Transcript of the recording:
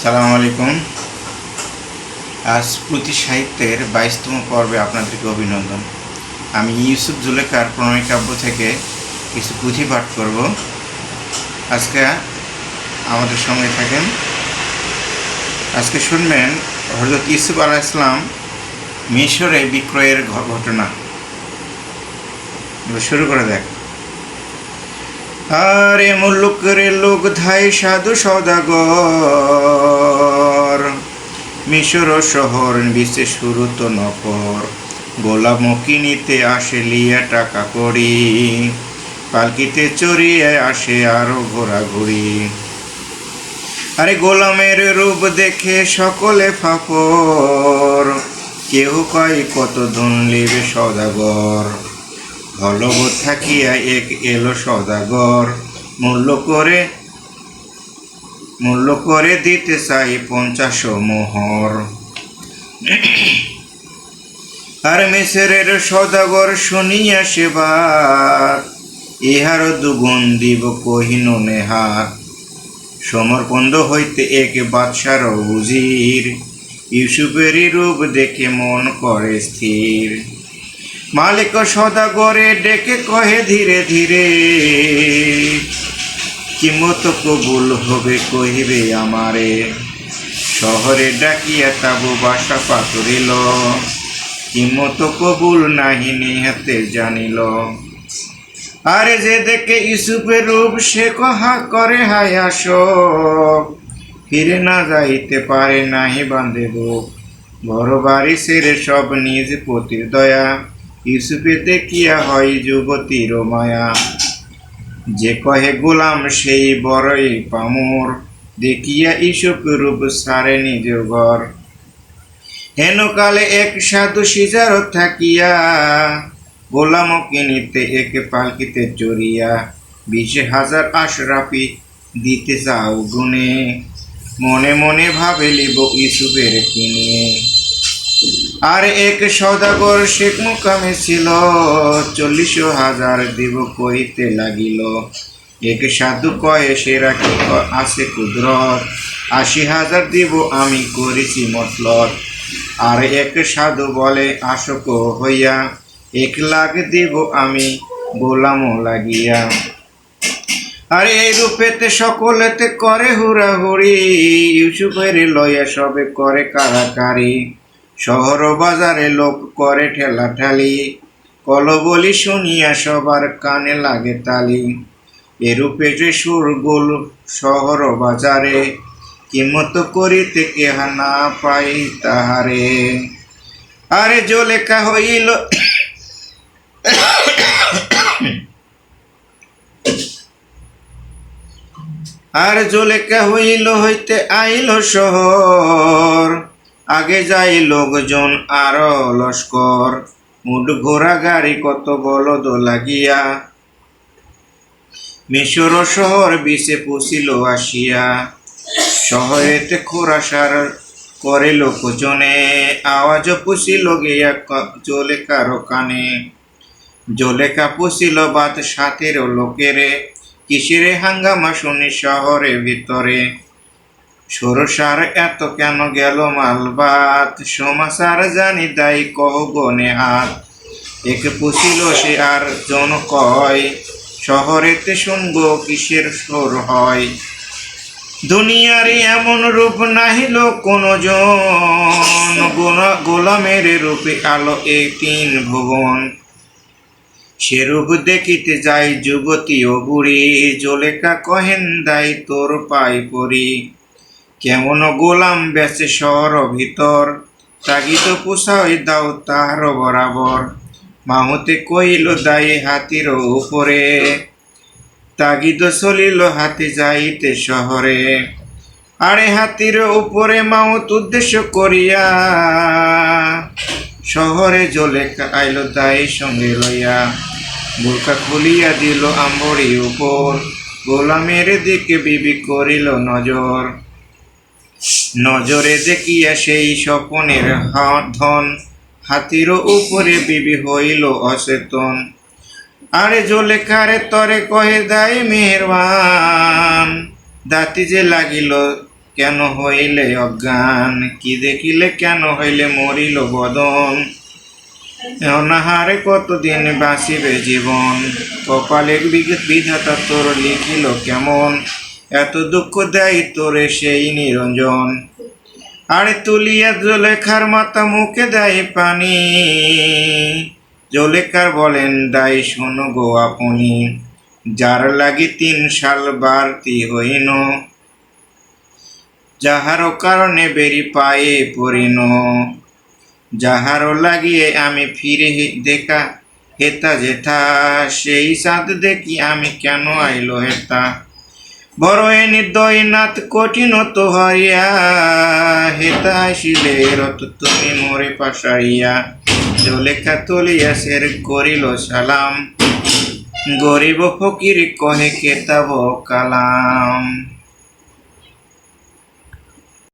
সালাম আলাইকুম। আজ প্রতি সাহিত্যের বাইশতম পর্বে আপনাদেরকে অভিনন্দন। আমি ইউসুফ জুলেখার প্রণয় কাব্য থেকে কিছু পুঁথি পাঠ করব। আজকে আমাদের সঙ্গে থাকেন, আজকে শুনবেন হজরত ইউসুফ আলাহ ইসলাম মিশরে বিক্রয়ের ঘটনা শুরু করে দেখ। আরে মুল্লুকের লোক ধাই সাধু সদাগর। মিশর শহর বিশে শুরু তো নকর গোলাম কিনিতে আসে লিয়া টাকা করি পালকিতে চড়িয়ে আসে আরও ঘোরাঘুরি। আরে গোলামের রূপ দেখে সকলে ফাপর। কেউ কয় কত ধন লিবে সদাগর। হলব থাকিয়া এক এলো সদাগর। মূল্য করে মূল্য করে দিতে চাই পঞ্চাশ মোহর। আর মেসেরের সদাগর শুনিয়া সেবার, ইহার দুগুণ দিব কহিন নেহার। সমরপন্দ হইতে এক বাদশার উজির, ইউসুফেরই রূপ দেখে মন করে স্থির। মালিক সদাগরে ডেকে কহে ধীরে ধীরে কিমত কবুল হবে কহিবে আমারে? শহরে ডাকিয়া তাবু বাসা পাতুরিল কিমত কবুল নাহি নিহাতে জানিল। আরে যে দেখে ইসুফের রূপ, সে কহা করে, হায় আস ফিরে না যাইতে পারে নাহি বান্ধে বুক। বড় বাড়ি সেরে সব নিজ পতির দয়া। ইউসুফে দেখিয়া হয় যুবতীর মায়া? যে কহে, গোলাম সেই বড়ই পামর। দেখিয়া ইসুফ রূপ সারে নিজ ঘর হেন কালে এক সাধু সিজার থাকিয়া, গোলাম কিনিতে এক পালকিতে চড়িয়া, বিশ হাজার আশরাফি দিতে যাও গুনে মনে মনে ভাবে লিব ইসুফের কিনে। আর এক সদাগর শেখ মুকামে ছিল। চল্লিশ হাজার দিব কইতে লাগিল। এক সাধু কয়ে সেরা ক- আছে কুদরত। আশি হাজার দিব আমি করেছি মতলব। আর এক সাধু বলে আশক হইয়া, এক লাখ দিব আমি গোলাম লাগিয়া। আর এই রূপেতে সকলেতে করে হুড়াহুড়ি। ইউসুফের লইয়া সবে করে কারাকারি। শহর বাজারে লোক করে ঠেলা ঠালি কলবলি শুনিয়া সবার কানে লাগে তালি। এরূপে যে সুর গোল শহর বাজারে কিমত করিতে কেহা না পাই তাহারে। আরে জলেখা হইল আর জলেখা হইল হইতে আইল শহর। আগে যাই লোকজন আরও লস্কর। মুড ঘোড়া গাড়ি কত বলদ লাগিয়া। মিশর শহর বিষে পুষিল আসিয়া। শহরেতে খোরাসার করে লোকজনে। আওয়াজ পুষিল গিয়া জলে কারও কানে। জলেকা পুষিল বাত সাথের লোকেরে। কিসেরে হাঙ্গামা শুনি শহরে ভিতরে। সরসার এত কেন গেল মালবাত? সমাচার জানি দায়ী কহ গনে হাত। একে পুষিল সে আর জন কয়, শহরেতে শুনব কিসের সোর হয়। দুনিয়ারে এমন রূপ নাহিল কোন জন গোলা- গোলামের রূপে আলো এই তিন ভুবন। সে রূপ দেখিতে যাই যুবতী ও বুড়ি জলেকা কহেন, দাই তোর পাই পরি কেমন গোলাম বেচে শহর ভিতর? তাগিত পোষাই দাও তাহার বরাবর। মাহুতে কহিল দায়ী হাতির উপরে। তাগিদ চলিল, হাতি যাইতে শহরে। আরে হাতির উপরে মাউত উদ্দেশ্য করিয়া শহরে জলে আইল দায়ী সঙ্গে লইয়া। বোরকা খুলিয়া দিল আম্বরি উপর। গোলামের দিকে বিবি করিল নজর। নজরে দেখিয়া সেই স্বপনের ধন হাতির উপরে বিবি হইল অচেতন। আরে জোলেখারে তরে কহে, দাই মেহরবান, দাঁতি যে লাগিল কেন হইলে অজ্ঞান? কি দেখিলে কেন হইলে মরিল বদন? অনাহারে কতদিন বাঁচিবে জীবন? কপালের বিধাতা তোর লিখিল কেমন? এত দুঃখ দেয় তোরে সেই নিরঞ্জন। আরে তুলিয়া জলেখার মাথা মুখে দেয় পানি। জলেখার বলেন দায় শোনো গো আপনি, যার লাগি তিন সাল বাড়তি হইন যাহারও কারণে বেরি পায়ে পড়িন। যাহারও লাগিয়ে আমি ফিরে দেখা হেতা যেথা, সেই সাথ দেখি আমি কেন আইলো হেতা? বড় এ নির্দয় নাথ কঠিন তো হরিয়া হেতা আসিলে রত তুমি মোরে পাশাইয়া। জলেখা তলিয়া সের করিল সালাম। গরিব ফকির কহে কেতাব কালাম।